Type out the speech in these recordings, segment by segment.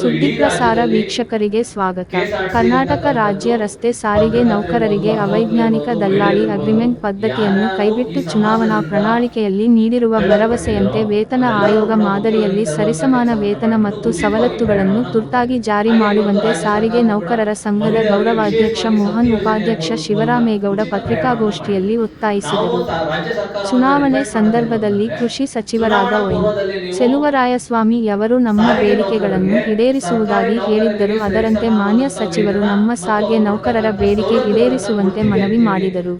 ಸುದ್ದಿಪ್ರಸಾರ ವೀಕ್ಷಕರಿಗೆ ಸ್ವಾಗತ. ಕರ್ನಾಟಕ ರಾಜ್ಯ ರಸ್ತೆ ಸಾರಿಗೆ ನೌಕರರಿಗೆ ಅವೈಜ್ಞಾನಿಕ ದಲ್ಲಾಳಿ ಅಗ್ರಿಮೆಂಟ್ ಪದ್ಧತಿಯನ್ನು ಕೈಬಿಟ್ಟು ಚುನಾವಣಾ ಪ್ರಣಾಳಿಕೆಯಲ್ಲಿ ನೀಡಿರುವ ಭರವಸೆಯಂತೆ ವೇತನ ಆಯೋಗ ಮಾದರಿಯಲ್ಲಿ ಸರಿಸಮಾನ ವೇತನ ಮತ್ತು ಸವಲತ್ತುಗಳನ್ನು ತುರ್ತಾಗಿ ಜಾರಿ ಮಾಡುವಂತೆ ಸಾರಿಗೆ ನೌಕರರ ಸಂಘದ ಗೌರವಾಧ್ಯಕ್ಷ ಮೋಹನ್, ಉಪಾಧ್ಯಕ್ಷ ಶಿವರಾಮೇಗೌಡ ಪತ್ರಿಕಾಗೋಷ್ಠಿಯಲ್ಲಿ ಒತ್ತಾಯಿಸಿದರು. ಚುನಾವಣೆ ಸಂದರ್ಭದಲ್ಲಿ ಕೃಷಿ ಸಚಿವರಾದ ಚೆಲುವರಾಯಸ್ವಾಮಿ ಅವರು ನಮ್ಮ ಬೇಡಿಕೆಗಳನ್ನು ಈಡೇರಿಸುವುದಾಗಿ ಹೇಳಿದ್ದರು. ಅದರಂತೆ ಮಾನ್ಯ ಸಚಿವರು ನಮ್ಮ ಸಾರಿಗೆ ನೌಕರರ ಬೇಡಿಕೆ ಈಡೇರಿಸುವಂತೆ ಮನವಿ ಮಾಡಿದರು.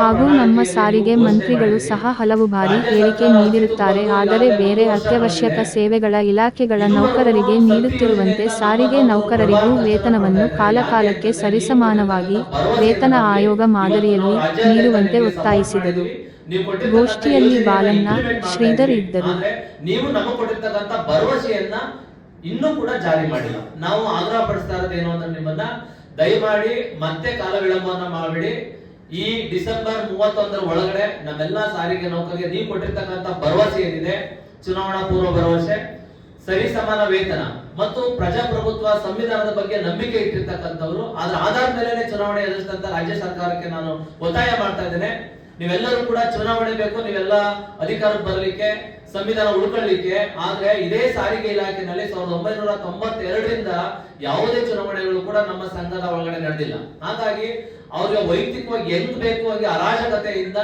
ಹಾಗೂ ನಮ್ಮ ಸಾರಿಗೆ ಮಂತ್ರಿಗಳು ಸಹ ಹಲವು ಬಾರಿ ಹೇಳಿಕೆ ನೀಡಿರುತ್ತಾರೆ. ಆದರೆ ಬೇರೆ ಅತ್ಯವಶ್ಯಕ ಸೇವೆಗಳ ಇಲಾಖೆಗಳ ನೌಕರರಿಗೆ ನೀಡುತ್ತಿರುವಂತೆ ಸಾರಿಗೆ ನೌಕರರಿಗೂ ವೇತನವನ್ನು ಕಾಲಕಾಲಕ್ಕೆ ಸರಿಸಮಾನವಾಗಿ ವೇತನ ಆಯೋಗ ಮಾದರಿಯಲ್ಲಿ ನೀಡುವಂತೆ ಒತ್ತಾಯಿಸಿದರು. ಗೋಷ್ಠಿಯಲ್ಲಿ ಬಾಲಣ್ಣ, ಶ್ರೀಧರ್ ಇದ್ದರು. ನೀವು ನಮ್ಮ ಕೊಟ್ಟಿರ್ತಕ್ಕಂಥ ಭರವಸೆಯನ್ನ ಇನ್ನೂ ಕೂಡ ಜಾರಿ ಮಾಡಿಲ್ಲ. ನಾವು ಆಗ್ರಹ ಪಡಿಸ್ತಾ ಇರೋದು ಏನು ಅಂದ್ರೆ ನಿಮ್ಮನ್ನ ದಯಮಾಡಿ ಮತ್ತೆ ಕಾಲ ವಿಳಂಬವನ್ನ ಮಾಡಬೇಡಿ. ಈ ಡಿಸೆಂಬರ್ ಮೂವತ್ತೊಂದರ ಒಳಗಡೆ ನಮ್ಮೆಲ್ಲ ಸಾರಿಗೆ ನೌಕರಿಗೆ ನೀವು ಕೊಟ್ಟಿರ್ತಕ್ಕಂಥ ಭರವಸೆ ಏನಿದೆ? ಚುನಾವಣಾ ಪೂರ್ವ ಭರವಸೆ, ಸರಿ ಸಮಾನ ವೇತನ ಮತ್ತು ಪ್ರಜಾಪ್ರಭುತ್ವ ಸಂವಿಧಾನದ ಬಗ್ಗೆ ನಂಬಿಕೆ ಇಟ್ಟಿರ್ತಕ್ಕಂಥವ್ರು. ಅದರ ಆಧಾರದ ಮೇಲೆ ಚುನಾವಣೆ ಎದುರಿಸಿದಂತ ರಾಜ್ಯ ಸರ್ಕಾರಕ್ಕೆ ನಾನು ಒತ್ತಾಯ ಮಾಡ್ತಾ ಇದ್ದೇನೆ. ನೀವೆಲ್ಲರೂ ಕೂಡ ಚುನಾವಣೆ ಬೇಕು, ನೀವೆಲ್ಲ ಅಧಿಕಾರಕ್ಕೆ ಬರಲಿಕ್ಕೆ ಸಂವಿಧಾನ ಉಳ್ಕೊಳ್ಳಿಕ್ಕೆ, ಆದ್ರೆ ಇದೇ ಸಾರಿಗೆ ಇಲಾಖೆನಲ್ಲಿ ಸಾವಿರದ ಒಂಬೈನೂರ ತೊಂಬತ್ತೆರಡರಿಂದ ಯಾವುದೇ ಚುನಾವಣೆಗಳು ಕೂಡ ನಮ್ಮ ಸಂಘದ ಒಳಗಡೆ ನಡೆದಿಲ್ಲ. ಹಾಗಾಗಿ ಅವ್ರಿಗೆ ವೈಯಕ್ತಿಕವಾಗಿ ಹೆಂಗ್ ಬೇಕು ಹಾಗೆ ಅರಾಜಕತೆಯಿಂದ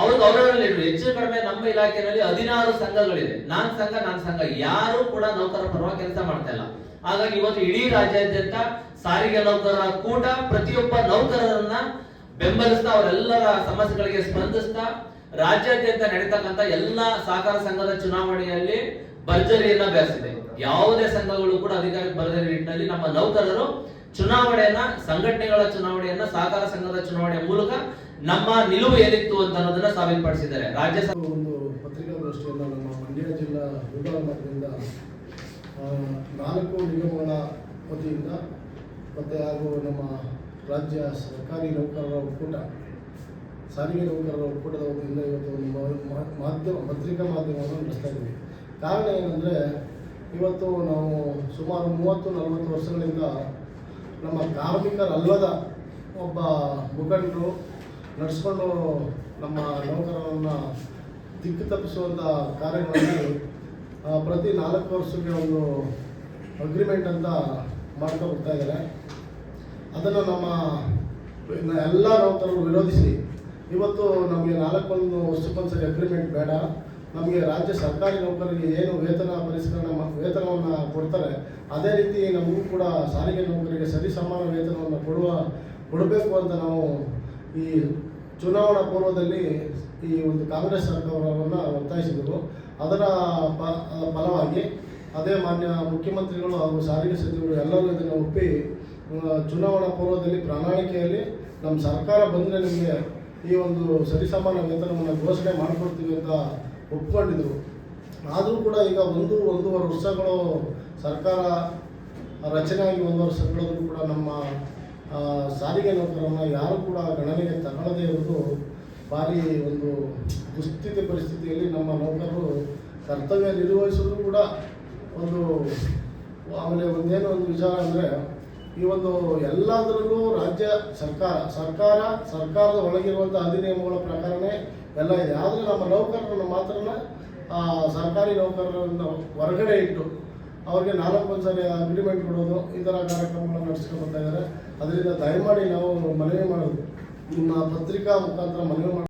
ಅವ್ರ ಗೌರವದಲ್ಲಿದ್ರು ಹೆಚ್ಚು ಕಡಿಮೆ ನಮ್ಮ ಇಲಾಖೆಯಲ್ಲಿ ಹದಿನಾರು ಸಂಘಗಳಿದೆ ನಾನ್ ಸಂಘ ನಾನ್ ಸಂಘ. ಯಾರು ಕೂಡ ನೌಕರ ಪರವಾಗಿ ಕೆಲಸ ಮಾಡ್ತಾ ಇಲ್ಲ. ಹಾಗಾಗಿ ಇವತ್ತು ಇಡೀ ರಾಜ್ಯಾದ್ಯಂತ ಸಾರಿಗೆ ನೌಕರರ ಕೂಟ ಪ್ರತಿಯೊಬ್ಬ ನೌಕರರನ್ನ ಬೆಂಬಲಿಸ್ತಾ, ಅವರೆಲ್ಲರ ಸಮಸ್ಯೆಗಳಿಗೆ ಸ್ಪಂದಿಸ್ತಾ ರಾಜ್ಯಾದ್ಯಂತ ನಡೀತಕ್ಕಂಥ ಎಲ್ಲ ಸಹಕಾರ ಸಂಘದ ಚುನಾವಣೆಯಲ್ಲಿ ಭರ್ಜರಿಯನ್ನ ಬೆಳೆಸಿದೆ. ಯಾವುದೇ ಸಂಘಗಳು ಕೂಡ ಅಧಿಕಾರಕ್ಕೆ ಬರದ ನಿಟ್ಟಿನಲ್ಲಿ ನಮ್ಮ ನೌಕರರು ಚುನಾವಣೆಯನ್ನ, ಸಂಘಟನೆಗಳ ಚುನಾವಣೆಯನ್ನ, ಸಹಕಾರ ಸಂಘದ ಚುನಾವಣೆಯ ಮೂಲಕ ನಮ್ಮ ನಿಲುವು ಏನಿತ್ತು ಅಂತ ಅನ್ನೋದನ್ನ ಸಾಬೀತುಪಡಿಸಿದ್ದಾರೆ. ರಾಜ್ಯ ಒಂದು ಪತ್ರಿಕಾಗೋಷ್ಠಿಯನ್ನು ನಮ್ಮ ಮಂಡ್ಯ ಜಿಲ್ಲಾ ವಿಭಾಗ ಮಟ್ಟದಿಂದ ನಾಲ್ಕು ನಿಗಮಗಳ ವತಿಯಿಂದ ಮತ್ತೆ ಹಾಗೂ ನಮ್ಮ ರಾಜ್ಯ ಸರ್ಕಾರಿ ನೌಕರರ ಒಕ್ಕೂಟ ಸಾರಿಗೆ ನೌಕರರ ಒಕ್ಕೂಟದ ವತಿಯಿಂದ ಇವತ್ತು ಒಂದು ಮಾಧ್ಯಮ, ಪತ್ರಿಕಾ ಮಾಧ್ಯಮವನ್ನು ನಡೆಸ್ತಾ ಇದ್ದೀವಿ. ಕಾರಣ ಏನಂದರೆ, ಇವತ್ತು ನಾವು ಸುಮಾರು ಮೂವತ್ತು, ನಲವತ್ತು ವರ್ಷಗಳಿಂದ ನಮ್ಮ ಕಾರ್ಮಿಕರಲ್ಲದ ಒಬ್ಬ ಮುಖಂಡರು ನಡೆಸ್ಕೊಂಡು ನಮ್ಮ ನೌಕರರನ್ನು ದಿಕ್ಕು ತಪ್ಪಿಸುವಂಥ ಕಾರ್ಯಗಳಲ್ಲಿ ಪ್ರತಿ ನಾಲ್ಕು ವರ್ಷಕ್ಕೆ ಒಂದು ಅಗ್ರಿಮೆಂಟ್ ಅಂತ ಮಾಡ್ತಾ ಹೋಗ್ತಾ ಇದ್ದಾರೆ. ಅದನ್ನು ನಮ್ಮ ಎಲ್ಲ ನೌಕರರು ವಿರೋಧಿಸಿ ಇವತ್ತು ನಮಗೆ ನಾಲ್ಕೊಂದು ವರ್ಷಕ್ಕೊಂದ್ಸರಿ ಅಗ್ರಿಮೆಂಟ್ ಬೇಡ. ನಮಗೆ ರಾಜ್ಯ ಸರ್ಕಾರಿ ನೌಕರರಿಗೆ ಏನು ವೇತನ ಪರಿಷ್ಕರಣೆ ವೇತನವನ್ನು ಕೊಡ್ತಾರೆ. ಅದೇ ರೀತಿ ನಮಗೂ ಕೂಡ ಸಾರಿಗೆ ನೌಕರರಿಗೆ ಸರಿ ಸಮಾನ ವೇತನವನ್ನು ಕೊಡುವ, ಕೊಡಬೇಕು ಅಂತ ನಾವು ಈ ಚುನಾವಣಾ ಪೂರ್ವದಲ್ಲಿ ಈ ಒಂದು ಕಾಂಗ್ರೆಸ್ ಸರ್ಕಾರವನ್ನು ಒತ್ತಾಯಿಸಿದರು ಅದರ ಫಲವಾಗಿ ಅದೇ ಮಾನ್ಯ ಮುಖ್ಯಮಂತ್ರಿಗಳು ಹಾಗೂ ಸಾರಿಗೆ ಸಚಿವರು ಎಲ್ಲರೂ ಇದನ್ನು ಒಪ್ಪಿ ಚುನಾವಣಾ ಪೂರ್ವದಲ್ಲಿ ಪ್ರಣಾಳಿಕೆಯಲ್ಲಿ ನಮ್ಮ ಸರ್ಕಾರ ಬಂದರೆ ನಿಮಗೆ ಈ ಒಂದು ಸರಿಸಮಾನ ವೇತನವನ್ನು ಘೋಷಣೆ ಮಾಡಿಕೊಡ್ತೀವಿ ಅಂತ ಒಪ್ಕೊಂಡಿದ್ರು. ಆದರೂ ಕೂಡ ಈಗ ಒಂದು, ಒಂದೂವರೆ ವರ್ಷಗಳು ಸರ್ಕಾರ ರಚನೆ ಆಗಿ ಒಂದು ವರ್ಷ ಕಳೆದರೂ ಕೂಡ ನಮ್ಮ ಸಾರಿಗೆ ನೌಕರನ್ನು ಯಾರು ಕೂಡ ಗಣನೆಗೆ ತಗೊಳ್ಳದೆ ಇರೋದು ಭಾರಿ ಒಂದು ದುಸ್ಥಿತಿ ಪರಿಸ್ಥಿತಿಯಲ್ಲಿ ನಮ್ಮ ನೌಕರರು ಕರ್ತವ್ಯ ನಿರ್ವಹಿಸಿದ್ರು ಕೂಡ ಒಂದು ಆಮೇಲೆ ಒಂದೇನೋ ಒಂದು ವಿಚಾರ ಅಂದರೆ ಈ ಒಂದು ಎಲ್ಲದರಲ್ಲೂ ರಾಜ್ಯ ಸರ್ಕಾರ ಸರ್ಕಾರ, ಸರ್ಕಾರದ ಒಳಗಿರುವಂಥ ಅಧಿನಿಯಮಗಳ ಪ್ರಕಾರನೇ ಎಲ್ಲ ಇದೆ. ಆದರೆ ನಮ್ಮ ನೌಕರರನ್ನು ಮಾತ್ರ ಸರ್ಕಾರಿ ನೌಕರರನ್ನು ಹೊರಗಡೆ ಇಟ್ಟು ಅವ್ರಿಗೆ ನಾಲ್ಕು ಒಂದ್ಸರಿ ಅಗ್ರಿಮೆಂಟ್ ಕೊಡೋದು, ಈ ಥರ ಕಾರ್ಯಕ್ರಮಗಳನ್ನು ನಡೆಸ್ಕೊಂಡು ಬರ್ತಾ ಅದರಿಂದ ದಯಮಾಡಿ ನಾವು ಮನವಿ ಮಾಡೋದು. ನಿಮ್ಮ ಪತ್ರಿಕಾ ಮುಖಾಂತರ ಮನವಿ ಮಾಡಿ